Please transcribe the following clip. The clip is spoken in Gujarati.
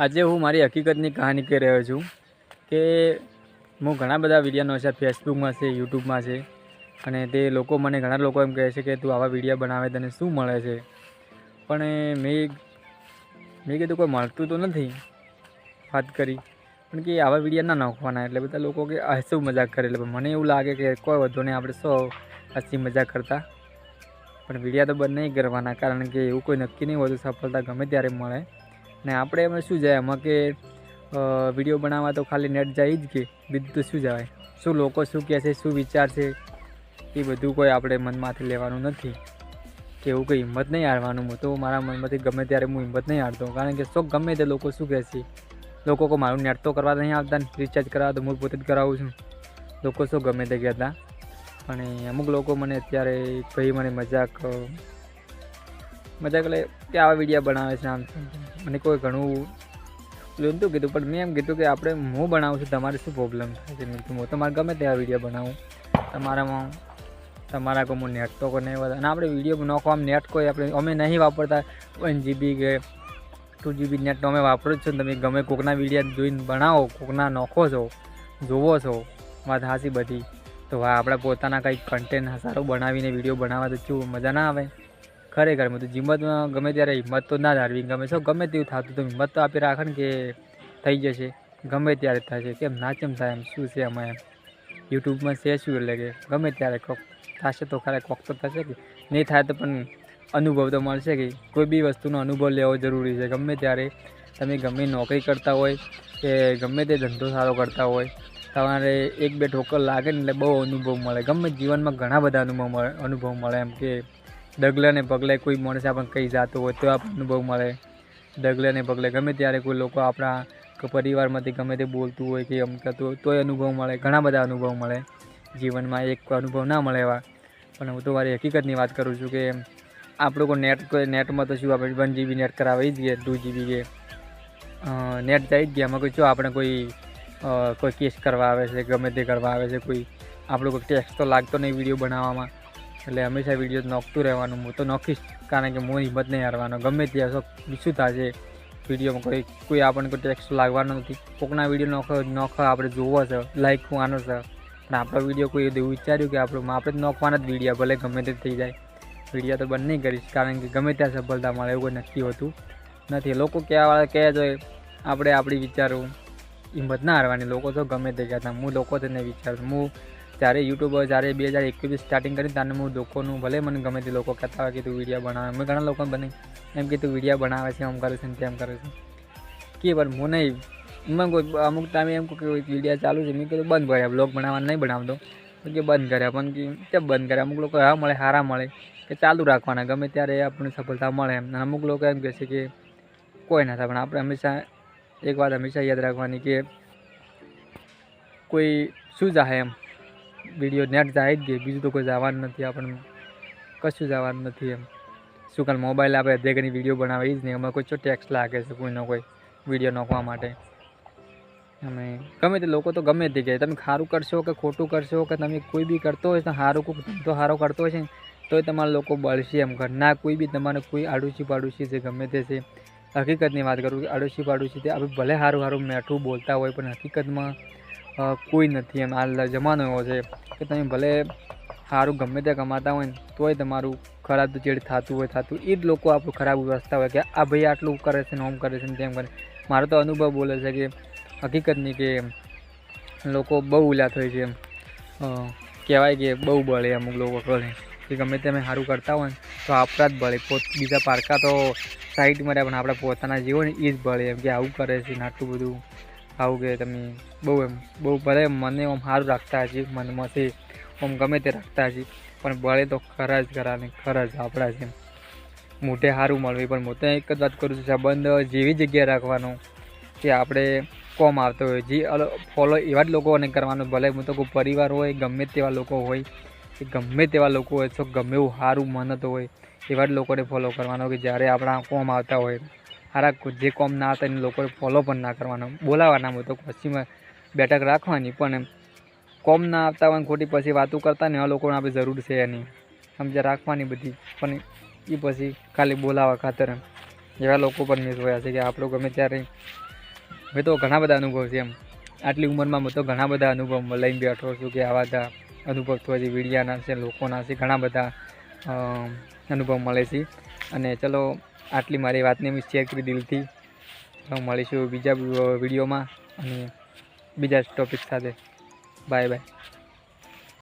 આજે હું મારી હકીકતની કહાની કહી રહ્યો છું કે હું ઘણા બધા વિડીયોનો છે ફેસબુકમાં છે યુટ્યુબમાં છે અને તે લોકો મને ઘણા લોકો એમ કહે છે કે તું આવા વીડિયો બનાવે તને શું મળે છે? પણ મેં મેં કીધું કોઈ મળતું તો નથી વાત કરી. પણ કે આવા વીડિયો ના નાખવાના એટલે બધા લોકો કે હસું મજાક કરે એટલે મને એવું લાગે કે કોઈ વધુ નહીં, આપણે સો હસી મજાક કરતા. પણ વિડીયા તો બંધ નહીં કરવાના કારણ કે એવું કોઈ નક્કી નહીં હોતું, સફળતા ગમે ત્યારે મળે. ને આપણે એમાં શું જાય? એમાં કે વીડિયો બનાવવા તો ખાલી નેટ જાય જ કે, બીજું તો શું જવાય? શું લોકો શું કહે છે, શું વિચારશે એ બધું કોઈ આપણે મનમાંથી લેવાનું નથી. કે એવું કંઈ હિંમત નહીં હારવાનું. હું તો મારા મનમાંથી ગમે ત્યારે હું હિંમત નહીં હારતો. કારણ કે શું ગમે તે લોકો શું કહે છે? લોકો કો મારું નેટ તો કરવા નહીં આવતા ને રિચાર્જ કરાવવા તો હું પોતે જ કરાવું છું. લોકો શું ગમે તે કહેતા. અને અમુક લોકો મને અત્યારે ભાઈ મને મજાક મજાક એટલે કે આવા વીડિયો બનાવે છે આમ. મને કોઈ ઘણું પેલું કીધું, પણ મેં એમ કીધું કે આપણે હું બનાવું છું, તમારે શું પ્રોબ્લેમ થાય છે? મેં કીધું, હું તો મારે ગમે તેવા વીડિયો બનાવું. તમારામાં તમારા કોઈ હું નેટ તો કોઈ નહીં વધારે અને આપણે વીડિયો નાખવા નેટ કોઈ આપણે, અમે નહીં વાપરતા. વન જીબી કે ટુ જીબી નેટ અમે વાપરો જ છો. તમે ગમે કોકના વીડિયો જોઈને બનાવો, કોકના નોખો છો, જોવો છો, વાત હાસી બધી. તો હા, આપણે પોતાના કંઈક કન્ટેન્ટ સારું બનાવીને વીડિયો બનાવવા તો શું મજા ના આવે? ખરેખર મેં તો જીમતમાં ગમે ત્યારે હિંમત તો ના ધારવી ગમે છો, ગમે તેવું થતું, તો હિંમત તો આપી રાખે કે થઈ જશે. ગમે ત્યારે થશે કેમ ના કેમ થાય એમ, શું છે એમાં એમ. યુટ્યુબમાં છે શું એટલે કે ગમે ત્યારે કોક થશે તો ખરે કોક તો થશે કે નહીં થાય તો પણ અનુભવ તો મળશે કે કોઈ બી વસ્તુનો અનુભવ લેવો જરૂરી છે. ગમે ત્યારે તમે ગમે નોકરી કરતા હોય કે ગમે તે ધંધો સારો કરતા હોય, તમારે એક બે ઠોકર લાગે ને એટલે બહુ અનુભવ મળે. ગમે જીવનમાં ઘણા બધા અનુભવ મળે અનુભવ મળે એમ કે ડગલે ને પગલે કોઈ માણસ આપણને કંઈ જતું હોય તો આપણને અનુભવ મળે. ડગલે ને પગલે ગમે ત્યારે કોઈ લોકો આપણા પરિવારમાંથી ગમે તે બોલતું હોય કે એમ કહેતું હોય તોય અનુભવ મળે, ઘણા બધા અનુભવ મળે. જીવનમાં એક અનુભવ ના મળે એવા. પણ હું તો મારી હકીકતની વાત કરું છું કે આપણું કોઈ નેટ નેટમાં તો શું આપણે વન જીબી નેટ કરાવી જ ગયા ટુ જીબી કે નેટ જાય જ ગયા. એમાં કોઈ જો આપણે કોઈ કોઈ કેસ કરવા આવે છે, ગમે તે કરવા આવે છે, કોઈ આપણો કોઈ ટેક્સ તો લાગતો નહીં વીડિયો બનાવવામાં. એટલે હંમેશા વીડિયો નોખતું રહેવાનું. હું તો નોખીશ, કારણ કે હું હિંમત નહીં હારવાનો. ગમે ત્યાં શું શું થશે વિડીયોમાં કોઈ કોઈ આપણને કોઈ ટેક્સ લાગવાનો નથી. કોકના વીડિયો નોખ, નોખો આપણે જોવો છે લાઈક આનો છે. પણ આપણો વીડિયો કોઈ એવું વિચાર્યું કે આપણું આપણે જ નોખવાના જ વીડિયો ભલે ગમે તે થઈ જાય. વીડિયો તો બંધ નહીં કરીશ, કારણ કે ગમે ત્યાં સફળતા મળે એવું કોઈ નક્કી હોતું નથી. લોકો કહેવાવાળા કહે છે, આપણે આપણી વિચારવું હિંમત ના હારવાની. લોકો તો ગમે તે કહેતા, હું લોકો તેને વિચારું હું જ્યારે યુટ્યુબ જ્યારે બે હજાર એકવીસ સ્ટાર્ટિંગ કરી ત્યારે હું લોકોનું ભલે મને ગમે તે લોકો કહેતા હોય કે તું વીડિયો બનાવે. મેં ઘણા લોકો બને. એમ કે તું વીડિયો બનાવે છે, આમ કરે છે તેમ કરે છે. કે પણ હું નહીં. એમાં કોઈ અમુક ટાઈમે એમ કે વીડિયો ચાલુ છે, મેં કીધું બંધ કર્યા બ્લોગ બનાવવાનું નહીં બનાવતો. કે બંધ કર્યા, પણ કે બંધ કર્યા. અમુક લોકો હા મળે સારા મળે, કે ચાલુ રાખવાના. ગમે ત્યારે આપણને સફળતા મળે એમ. અને અમુક લોકો એમ કહે છે કે કોઈ ના થાય, પણ આપણે હંમેશા એક વાત હંમેશા યાદ રાખવાની કે કોઈ શું જાહે એમ. વીડિયો નેટ જાય જ ગઈ. બીજું તો કોઈ જવાનું નથી. આપણને કશું જવાનું નથી એમ. શું કાલ મોબાઈલ આપણે અધે ઘણી વીડિયો બનાવે જ નહીં. એમાં કોઈ ટેક્સ લાગે છે કોઈનો કોઈ વીડિયો નાખવા માટે. અમે ગમે તે લોકો તો ગમે તે જાય તમે સારું કરશો કે ખોટું કરશો કે તમે કોઈ બી કરતો હોય તો સારું ધંધો સારો કરતો હોય છે તોય તમારા લોકો બળશે એમ. ઘર ના કોઈ બી તમારે કોઈ આડોશી પાડોશી છે ગમે તે છે, હકીકતની વાત કરું આડોશી પાડોશી તે આપણે ભલે સારું સારું મેઠું બોલતા હોય, પણ હકીકતમાં કોઈ નથી એમ. આ જમાનો એવો છે કે તમે ભલે સારું ગમે તે કમાતા હોય ને, તોય તમારું ખરાબ ચેડ થતું હોય, થતું એ જ લોકો આપણું ખરાબ વ્યવસ્થા હોય કે આ ભાઈ આટલું કરે છે ને ઓમ કરે છે ને તેમ કરે. મારો તો અનુભવ બોલે છે કે હકીકતની કે લોકો બહુ ઉલા થઈ છે એમ. કહેવાય કે બહુ બળે અમુક લોકો કરે. કે ગમે તેમ સારું કરતા હોય તો આપણા જ બળે. પોત, બીજા પારકા તો સાઈડ મર્યા પણ આપણા પોતાના જીવો ને એ જ બળે એમ કે આવું કરે છે ને આટલું બધું. આવું કે તમે બહુ એમ, બહુ ભલે મને આમ સારું રાખતા હજી મનમાંથી આમ ગમે તે રાખતા હજી પણ ભલે તો ખરા જ ખરા ને ખરા જ આપણા છે મોઢે સારું મળવી, પણ તો એક જ વાત કરું છું, સંબંધ જેવી જગ્યાએ રાખવાનો કે આપણે કોમ આવતો હોય, જે ફોલો એવા જ લોકોને કરવાનો, ભલે હું તો કોઈ પરિવાર હોય, ગમે તેવા લોકો હોય, કે ગમે તેવા લોકો હોય, તો ગમે એવું સારું મનત હોય, એવા જ લોકોને ફોલો કરવાનો કે જ્યારે આપણા કોમ આવતા હોય. સારા જે કોમ ના હતા એને લોકોએ ફોલો પણ ના કરવાનો. બોલાવવાના બધો તો પછીમાં બેઠક રાખવાની, પણ એમ કોમ ના આવતા હોય ખોટી પછી વાતો કરતા ને એવા લોકોને આપણે જરૂર છે એની સમજ્યા રાખવાની બધી, પણ એ પછી ખાલી બોલાવવા ખાતર એવા લોકો પણ મિસ જોયા છે કે આપણો ગમે ત્યારે મેં તો ઘણા બધા અનુભવ છે એમ. આટલી ઉંમરમાં હું તો ઘણા બધા અનુભવ લઈને બેઠો છું કે આવા બધા અનુભવ થવા છે વીડિયાના છે, લોકોના છે, ઘણા બધા અનુભવ મળે છે. અને ચલો આટલી મારી વાતને મેં શેર કરી દિલથી. મળીશું બીજા વિડીયોમાં અને બીજા ટૉપિક સાથે. Bye bye